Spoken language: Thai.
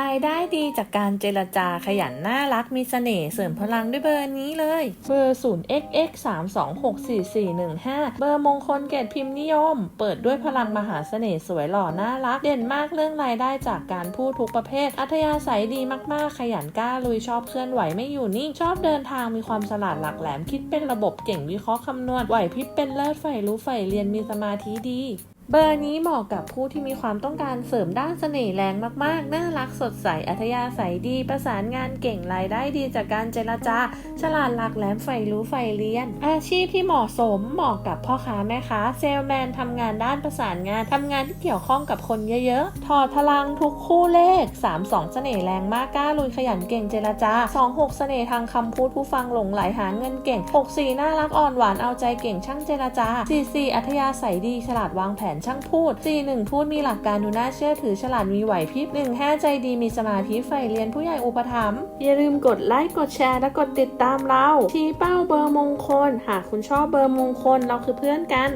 รายได้ดีจากการเจรจาขยันน่ารักมีเสน่ห์เสริมพลังด้วยเบอร์นี้เลย เบอร์ 0 xx 3 2 6 4 4 1 5 เบอร์มงคลเกตพิมพ์นิยม เปิดด้วยพลังมหาเสน่ห์สวยหล่อน่ารัก เด่นมากเรื่องรายได้จากการพูดทุกประเภท อัธยาศัยดีมากๆ ขยันกล้าลุยชอบเคลื่อนไหวไม่อยู่นิ่ง ชอบเดินทางมีความฉลาดหลักแหลมคิดเป็นระบบเก่งวิเคราะห์คำนวณไหวพริบเป็นเลิศใฝ่รู้ใฝ่เรียนมีสมาธิดี เบอร์นี้เหมาะกับผู้ที่มีความต้องการเสริมด้านเสน่ห์แรงมากๆ น่ารักสดใส อัธยาศัยดี ประสานงานเก่ง รายได้ดีจากการเจรจา ฉลาดหลักแหลมใฝ่รู้ใฝ่เรียน อาชีพที่เหมาะสมเหมาะกับพ่อค้าแม่ค้า เซลแมนทำงานด้านประสานงาน ทำงานที่เกี่ยวข้องกับคนเยอะๆ ถอดพลังทุกคู่เลข 32 เสน่ห์แรงมากกล้าลุยขยันเก่งเจรจา 26 เสน่ห์ทางคำพูดผู้ฟังหลงไหลหาเงินเก่ง 64 น่ารักอ่อนหวานเอาใจเก่งช่างเจรจา 44 อัธยาศัยดีฉลาดวางแผนช่างพูด 41 พูดมีหลักการดูน่าเชื่อถือฉลาดมีไหวพริบ15 ใจดีมีสมาธิใฝ่เรียนผู้ใหญ่อุปถัมภ์อย่าลืมกดไลค์กดแชร์และกดติดตามเราชี้เป้าเบอร์มงคล หากคุณชอบเบอร์มงคลเราคือเพื่อนกัน